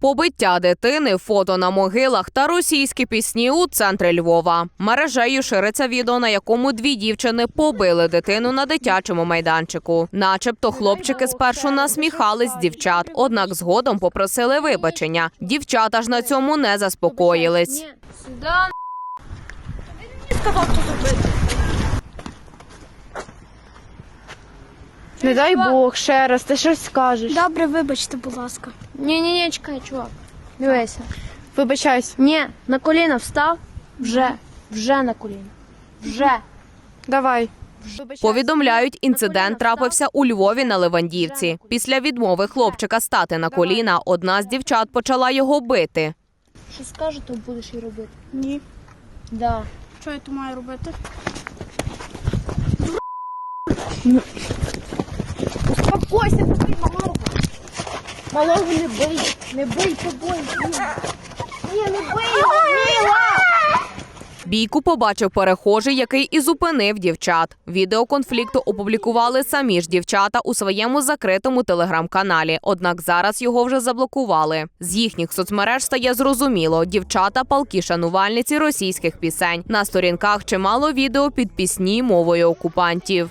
Побиття дитини, фото на могилах та російські пісні у центрі Львова. Мережею шириться відео, на якому дві дівчини побили дитину на дитячому майданчику. Начебто хлопчики спершу насміхались дівчат, однак згодом попросили вибачення. Дівчата ж на цьому не заспокоїлись. Сюди. Сказав, що. Не дай Бог, ще раз, ти щось скажеш. Добре, вибачте, будь ласка. Ні, ні, ні, чекай, чувак. Дивися. Вибачайся. Ні, на коліна встав. Вже. Вже на коліна. Вже. Давай. Повідомляють, інцидент трапився у Львові на Левандівці. Після відмови хлопчика стати на коліна, одна з дівчат почала його бити. Що скаже, то будеш і робити. Ні. Да. Що я то маю робити? Успокойся, не бий малого. Малого не бий. Не бий тобою. Ні, не бий його, Міла! Бійку побачив перехожий, який і зупинив дівчат. Відео конфлікту опублікували самі ж дівчата у своєму закритому телеграм-каналі. Однак зараз його вже заблокували. З їхніх соцмереж стає зрозуміло, дівчата палкі шанувальниці російських пісень. На сторінках чимало відео під пісні мовою окупантів.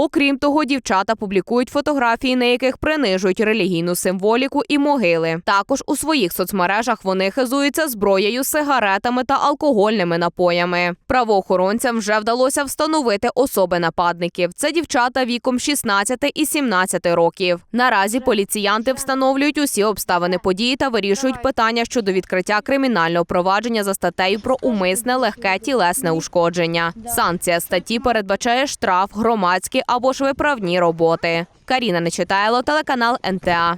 Окрім того, дівчата публікують фотографії, на яких принижують релігійну символіку і могили. Також у своїх соцмережах вони хизуються зброєю, сигаретами та алкогольними напоями. Правоохоронцям вже вдалося встановити особи нападників. Це дівчата віком 16 і 17 років. Наразі поліціянти встановлюють усі обставини події та вирішують питання щодо відкриття кримінального провадження за статтею про умисне легке тілесне ушкодження. Санкція статті передбачає штраф, громадські або ж виправні роботи. Каріна Нечитайло, телеканал НТА.